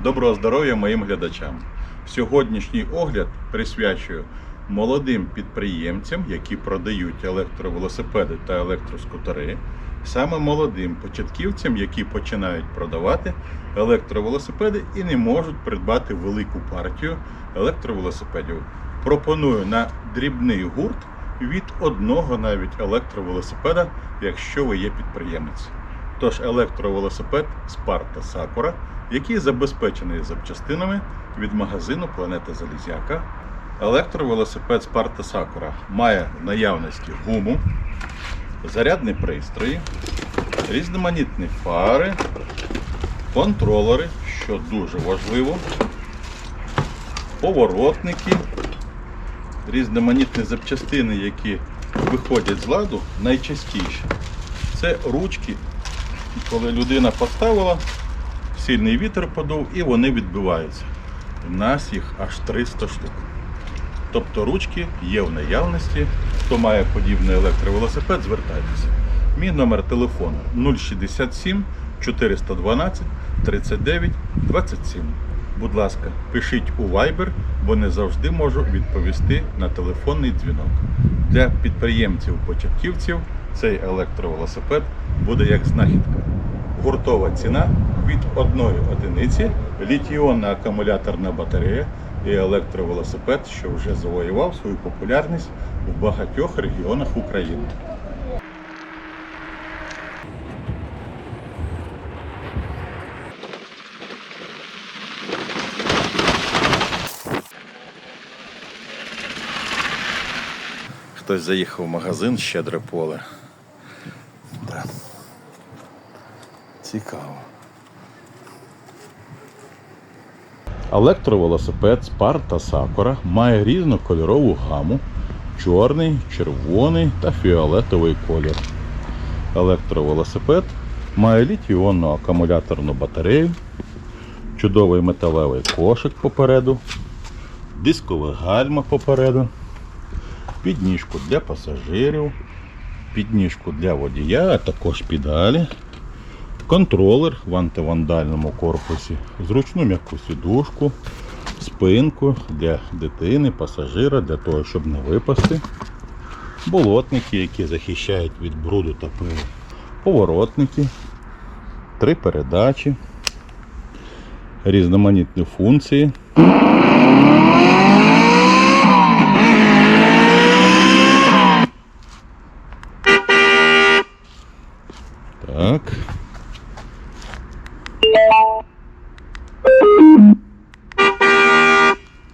Доброго здоров'я моїм глядачам. Сьогоднішній огляд присвячую молодим підприємцям, які продають електровелосипеди та електроскутери, саме молодим початківцям, які починають продавати електровелосипеди і не можуть придбати велику партію електровелосипедів. Пропоную на дрібний гурт від одного навіть електровелосипеда, якщо ви є підприємець. Тож електровелосипед Sparta Sakura, який забезпечений запчастинами від магазину Планета Залізяка. Електровелосипед Sparta Sakura має в наявності гуму, зарядні пристрої, різноманітні фари, контролери, що дуже важливо, поворотники, різноманітні запчастини, які виходять з ладу найчастіше. Це ручки, коли людина поставила, сильний вітер подув і вони відбиваються. У нас їх аж 300 штук. Тобто ручки є в наявності. Хто має подібний електровелосипед, звертайтеся. Мій номер телефону 067 412 39 27. Будь ласка, пишіть у Viber, бо не завжди можу відповісти на телефонний дзвінок. Для підприємців-початківців цей електровелосипед буде як знахідка. Гуртова ціна від одної одиниці, літіонна акумуляторна батарея і електровелосипед, що вже завоював свою популярність у багатьох регіонах України. Хтось заїхав в магазин щедре поле. Цікаво. Електровелосипед Sparta Sakura має різнокольорову гаму, чорний, червоний та фіолетовий колір. Електровелосипед має літіонну акумуляторну батарею, чудовий металевий кошик попереду, дискове гальма попереду, підніжку для пасажирів, підніжку для водія, а також педалі, контролер в антивандальному корпусі, зручну м'яку сідушку, спинку для дитини, пасажира, для того, щоб не випасти. Болотники, які захищають від бруду та пилу, поворотники, три передачі, різноманітні функції. Так. Yeah.